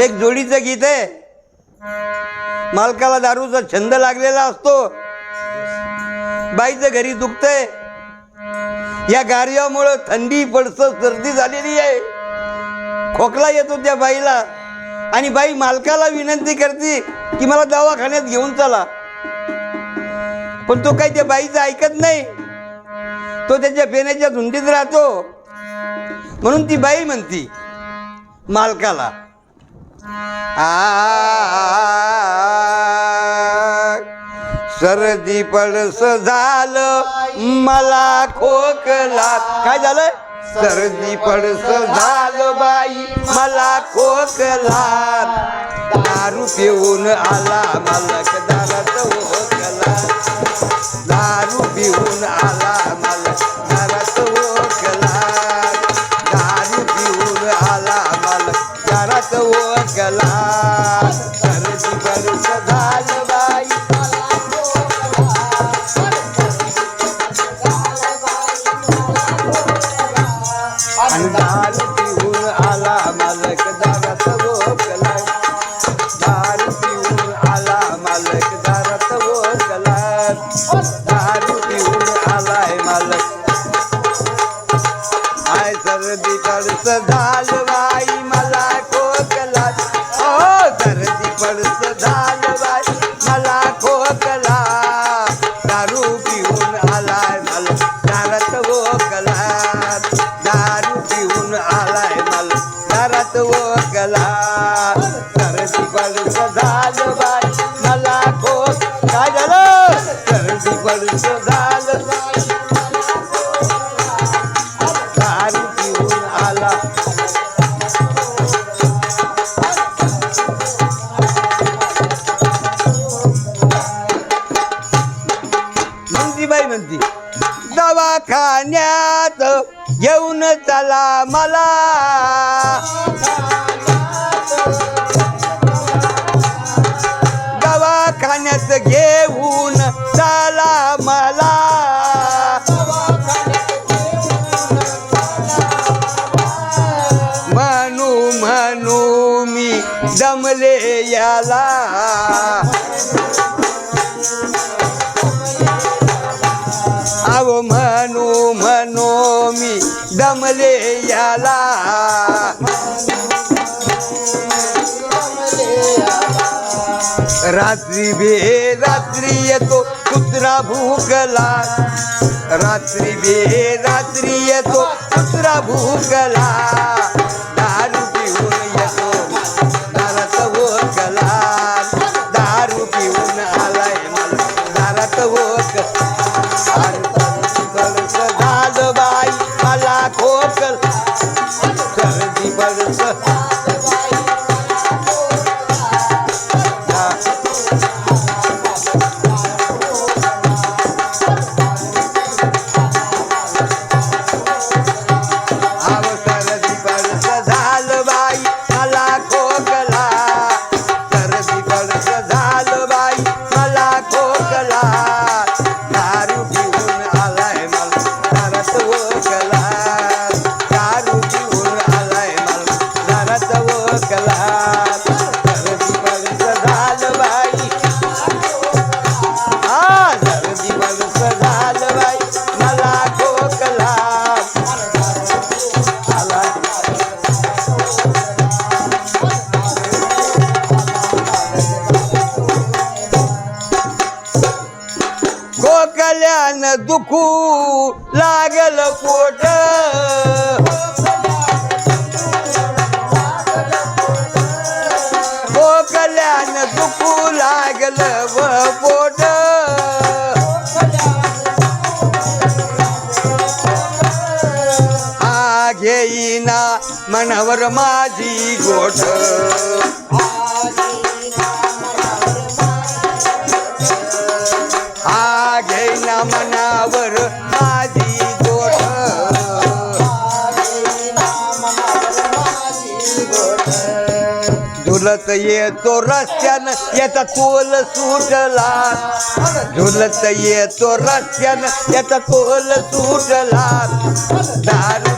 एक जोडीचं गीत आहे. मालकाला दारूचा छंद लागलेला असतो. बाईचं घरी दुखतंय. या गार्यामुळं थंडी पडस सर्दी झालेली आहे. खोकला येतो त्या बाईला. आणि बाई मालकाला विनंती करते की मला दवाखान्यात घेऊन चला. पण तो काही त्या बाईचं ऐकत नाही. तो त्याच्या पेण्याच्या धुंडीत राहतो. म्हणून ती बाई म्हणती मालकाला आ सर्दी पडस झालं मला खोकला. काय झालं सर्दी पडस झालं बाई मला खोकला. दारू पिऊन आला मालक दारात ओकला दारू पिऊन आला मालक दारात ओकला दारू पिऊन आला मालक दारात दारू पिऊन आलाय मालक. आय सर्दी पडस झालं बाई मला खोकला. ओ सर्दी पडस झालं बाई सर्दी झालं दारू पिऊन आला. बाई म्हणती दवाखान्यात घेऊन चला मला. दवाखान्यात घेऊन दमले याला. अव म्हणू म्हणू मी दमले याला. रात्री बे रात्री येतो कुत्रा भूकला. रात्री बे रात्री येतो कुत्रा भूकला. दुखू लागल पोट. खोकल्यान दुखू लागल व पोट. आ घेईना मनवर माझी गोठ. हा मनावर माझी गोठ. झुलत येतो रस्त्यानं याचा कोल सुटला. झुलत येतो रस्त्यानं याचा कोल सुटला. दार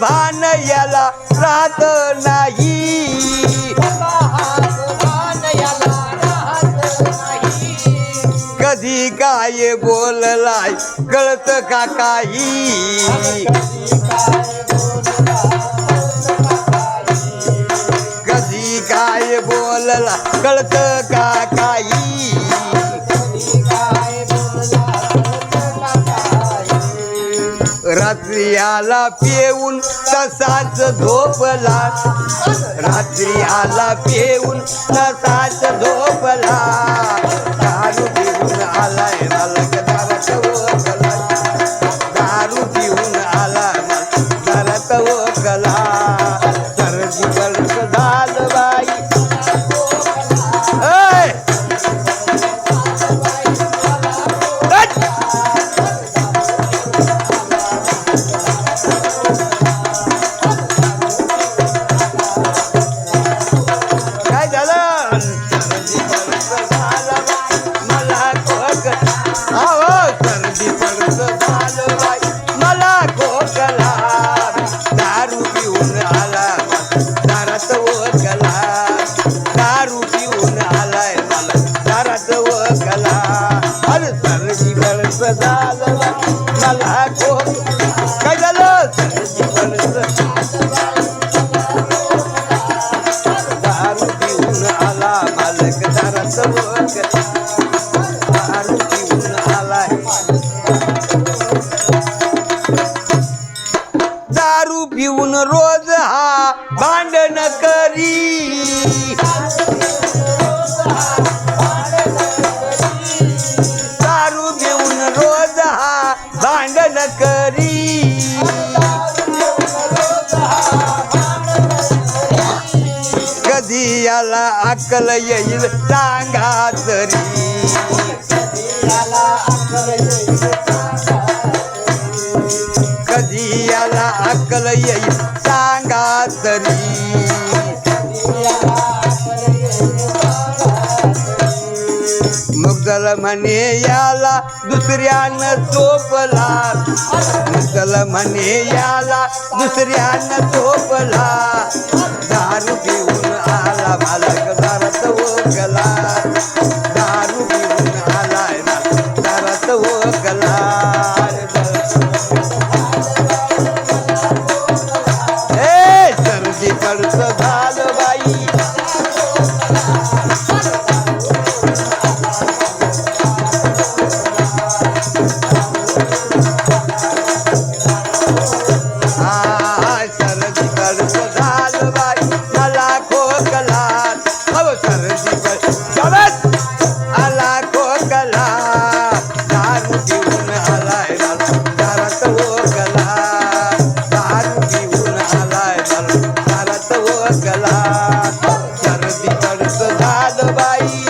भान याला राहत नाही. कधी काय बोललाय कळत का काही? कधी काय बोलला कळत का आला पिऊन तसाच झोपला. रात्री आला पिऊन तसाच झोपला. आलाय मला दारू घेऊन रोज हा भांडण करी. कधी याला अक्कल येईल सांगा तरी. कधी याला अक्कल येईल सांगा तरी. मिसल म्हणे याला दुसऱ्यानं झोपला. मिसल म्हणे याला दुसऱ्यानं झोपला. दारू पिऊन आला मला दारात ओकला बाई.